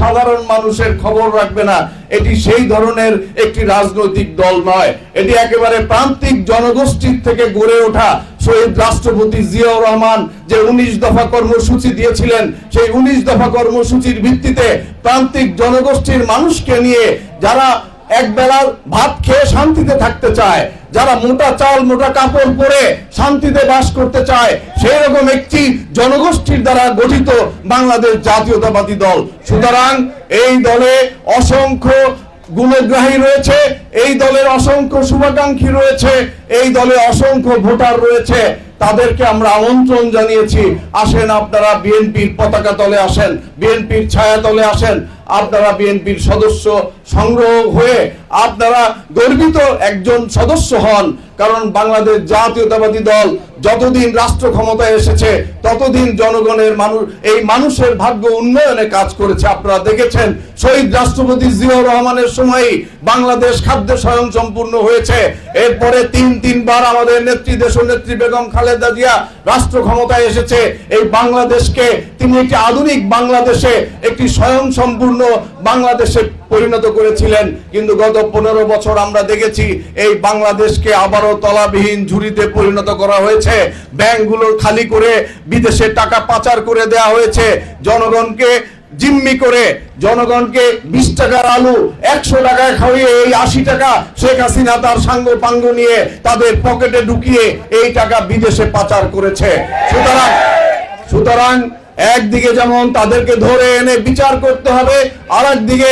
সাধারণ মানুষের খবর রাখবে না। এটি সেই ধরনের একটি রাজনৈতিক দল নয়। এটি একেবারে প্রান্তিক জনগোষ্ঠীর থেকে গড়ে ওঠা। শহীদ রাষ্ট্রপতি জিয়াউর রহমান যে উনিশ দফা কর্মসূচি দিয়েছিলেন, সেই উনিশ দফা কর্মসূচির ভিত্তিতে প্রান্তিক জনগোষ্ঠীর মানুষকে নিয়ে যারা এক বেলার ভাত খেয়ে শান্তিতে থাকতে চায়। যারা মোটা চাল, মোটা কাপড় পরে শান্তিতে বাস করতে চায় সেই রকম একটি জনগোষ্ঠীর দ্বারা গঠিত বাংলাদেশ জাতীয়তাবাদী দল। সুতরাং এই দলে অসংখ্য গুণগ্রাহী রয়েছে, এই দলের অসংখ্য শুভাকাঙ্ক্ষী রয়েছে, এই দলে অসংখ্য ভোটার রয়েছে। তাদেরকে আমরা আমন্ত্রণ জানিয়েছি। আসেন আপনারা বিএনপির পতাকা তলে আসেন, বিএনপির ছায়া তলে আসেন। আপনারা বিএনপির সদস্য সংগ্রহ হয়ে আপনারা গর্বিত একজন সদস্য হন। কারণ বাংলাদেশ জাতীয়তাবাদী দল যতদিন রাষ্ট্র ক্ষমতায় এসেছে, ততদিন জনগণের মানুষ, এই মানুষের ভাগ্য উন্নয়নে কাজ করেছে। আপনারা দেখেছেন, শহীদ রাষ্ট্রপতি জিয়াউর রহমানের সময়ই বাংলাদেশ খাদ্য স্বয়ং সম্পূর্ণ হয়েছে। এরপরে তিন, তিনবার আমাদের নেত্রী দেশ নেত্রী বেগম খালেদা জিয়া রাষ্ট্র ক্ষমতায় এসেছে। এই বাংলাদেশকে, তিনি একটি আধুনিক বাংলাদেশে, একটি স্বয়ং সম্পূর্ণ বাংলাদেশে পরিণত করেছিলেন, কিন্তু গত পনেরো বছর আমরা দেখেছি এই বাংলাদেশকে আবারও তলাবিহীন ঝুড়িতে পরিণত করা হয়েছে। ব্যাংকগুলো খালি করে বিদেশে টাকা পাচার করে দেওয়া হয়েছে। জনগণকে জিম্মি করে, জনগণকে বিশ টাকার আলু একশো টাকায় খাওয়িয়ে এই আশি টাকা শেখ হাসিনা তার সাঙ্গ পাঙ্গ নিয়ে তাদের পকেটে ঢুকিয়ে এই টাকা বিদেশে পাচার করেছে। সুতরাং সুতরাং একদিকে যেমন তাদেরকে ধরে এনে বিচার করতে হবে আর একদিকে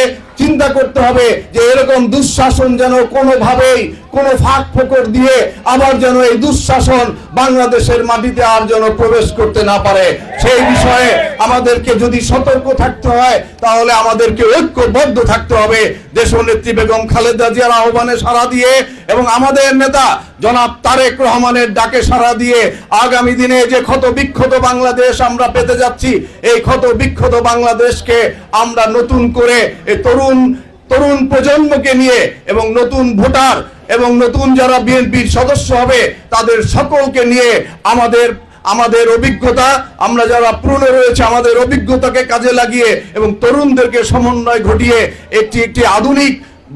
চিন্তা করতে হবে যে এরকম দুঃশাসন যেন কোনোভাবেই কোনো ফাঁক ফোকর দিয়ে আবার যেন এই দুঃশাসন বাংলাদেশের মাটিতে আর যেন প্রবেশ করতে না পারে। সেই বিষয়ে আমাদেরকে যদি সতর্ক থাকতে হয়, তাহলে আমাদেরকে ঐক্যবদ্ধ থাকতে হবে। দেশনেত্রী বেগম খালেদা জিয়ার আহ্বানে সাড়া দিয়ে এবং আমাদের নেতা জনাব তারেক রহমানের ডাকে সাড়া দিয়ে আগামী দিনে যে ক্ষত বিক্ষত বাংলাদেশ আমরা পেতে যাচ্ছি, এই ক্ষত বিক্ষত বাংলাদেশকে আমরা নতুন করে তরুণ তরুণ প্রজন্মকে নিয়ে এবং নতুন ভোটার এবং নতুন যারা বিএনপির সদস্য হবে, তাদের সকলকে নিয়ে আমাদের আমাদের অভিজ্ঞতা, আমরা যারা পুরনো রয়েছে, আমাদের অভিজ্ঞতাকে কাজে লাগিয়ে এবং তরুণদেরকে সমন্বয় ঘটিয়ে একটি একটি আধুনিক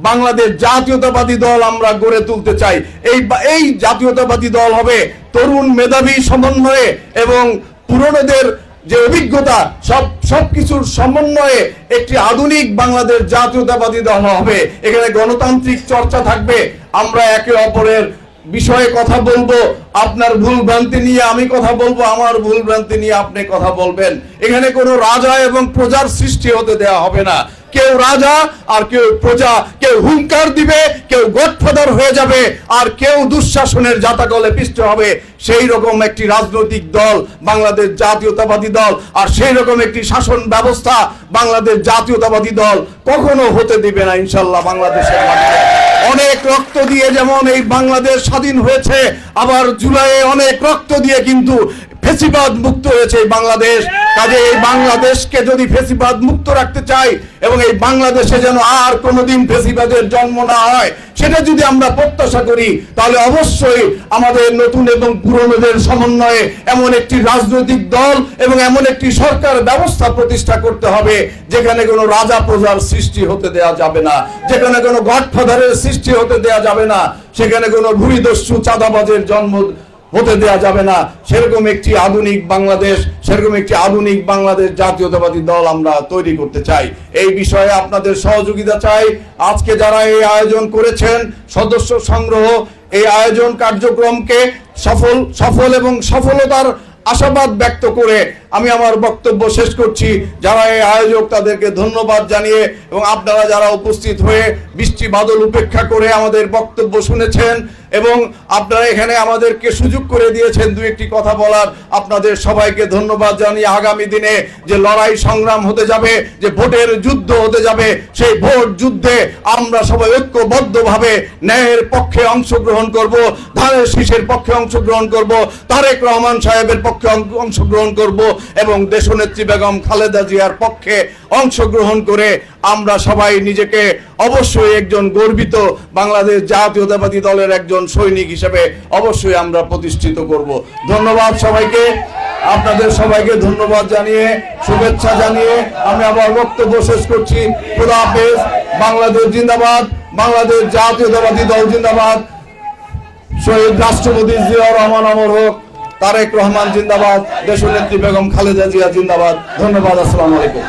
বাংলাদেশ জাতীয়তাবাদী দল আমরা গড়ে তুলতে চাই। এই এই জাতীয়তাবাদী দল হবে তরুণ মেধাবী সমন্বয়ে এবং পুরনোদের যে অভিজ্ঞতা, সব সব কিছুর সমন্বয়ে একটি আধুনিক বাংলাদেশ জাতীয়তাবাদী দল হবে। এখানে গণতান্ত্রিক চর্চা থাকবে। আমরা একে অপরের বিষয়ে কথা বলব। আপনার ভুল ভ্রান্তি নিয়ে আমি কথা বলব, আমার ভুল ভ্রান্তি নিয়ে আপনি কথা বলবেন। এখানে কোনো রাজা এবং প্রজার সৃষ্টি হতে দেয়া হবে না। কেউ রাজা আর কেউ প্রজা, কেউ হুঙ্কার দিবে, কেউ গডফাদার হয়ে যাবে, আর কেউ দুঃশাসনের জাতাকলে পিষ্ট হবে। সেই রকম একটি রাজনৈতিক দল বাংলাদেশ জাতীয়তাবাদী দল, আর সেই রকম একটি শাসন ব্যবস্থা বাংলাদেশ জাতীয়তাবাদী দল কখনো হতে দিবে না ইনশাল্লাহ বাংলাদেশের অনেক রক্ত দিয়ে যেমন এই বাংলাদেশ স্বাধীন হয়েছে, আবার জুলাইয়ে অনেক রক্ত দিয়ে কিন্তু ফেসিবাদ মুক্ত হয়েছে বাংলাদেশ। কাজে এই বাংলাদেশকে যদি ফেসিবাদ মুক্ত রাখতে চাই এবং এই বাংলাদেশে যেন আর কোনোদিন ফেসিবাদের জন্ম না হয়, সেটা যদি আমরা প্রত্যাশা করি, তাহলে অবশ্যই আমাদের নতুন এবং পুরনোদের সমন্বয়ে এমন একটি রাজনৈতিক দল এবং এমন একটি সরকার ব্যবস্থা প্রতিষ্ঠা করতে হবে, যেখানে কোনো রাজা প্রজার সৃষ্টি হতে দেয়া যাবে না, যেখানে কোনো গডফাদারের সৃষ্টি হতে দেয়া যাবে না, সেখানে কোনো ভূমিদস্যু চাঁদাবাজের জন্ম হতে দেয়া যাবে না। সেরকম একটি আধুনিক বাংলাদেশ, সেরকম একটি আধুনিক বাংলাদেশ জাতীয়তাবাদী দল আমরা তৈরি করতে চাই। এই বিষয়ে আপনাদের সহযোগিতা চাই। আজকে যারা এই আয়োজন করেছেন, সদস্য সংগ্রহ, এই আয়োজন কার্যক্রমকে সফল সফল এবং সফলতার আশাবাদ ব্যক্ত করে আমি আমার বক্তব্য শেষ করছি। যারা এই আয়োজক, তাদেরকে ধন্যবাদ জানিয়ে এবং আপনারা যারা উপস্থিত হয়ে বৃষ্টি বাদল উপেক্ষা করে আমাদের বক্তব্য শুনেছেন এবং আপনারা এখানে আমাদেরকে সুযোগ করে দিয়েছেন দু একটি কথা বলার, আপনাদের সবাইকে ধন্যবাদ জানিয়ে আগামী দিনে যে লড়াই সংগ্রাম হতে যাবে, যে ভোটের যুদ্ধ হতে যাবে, সেই ভোট যুদ্ধে আমরা সবাই ঐক্যবদ্ধভাবে ন্যায়ের পক্ষে অংশগ্রহণ করব, ধানের শীষের পক্ষে অংশগ্রহণ করব, তারেক রহমান সাহেবের পক্ষে অংশগ্রহণ করব এবং দেশনেত্রী বেগম খালেদা জিয়ার পক্ষে অংশগ্রহণ করে আমরা সবাই নিজেকে অবশ্যই একজন গর্বিত বাংলাদেশ জাতীয়তাবাদী দলের একজন সৈনিক হিসেবে অবশ্যই আমরা প্রতিষ্ঠিত করব। ধন্যবাদ সবাইকে। আপনাদের সবাইকে ধন্যবাদ জানিয়ে, শুভেচ্ছা জানিয়ে আমি আবার বক্তব্য শেষ করছি। খুদা হাফেজ। বাংলাদেশ জিন্দাবাদ। বাংলাদেশ জাতীয়তাবাদী দল জিন্দাবাদ। শহীদ রাষ্ট্রপতি জিয়াউর রহমান অমর হোক। তারেক রহমান জিন্দাবাদ দেশনেত্রী বেগম খালেদা জিয়া জিন্দাবাদ। ধন্যবাদ আসসালামু আলাইকুম।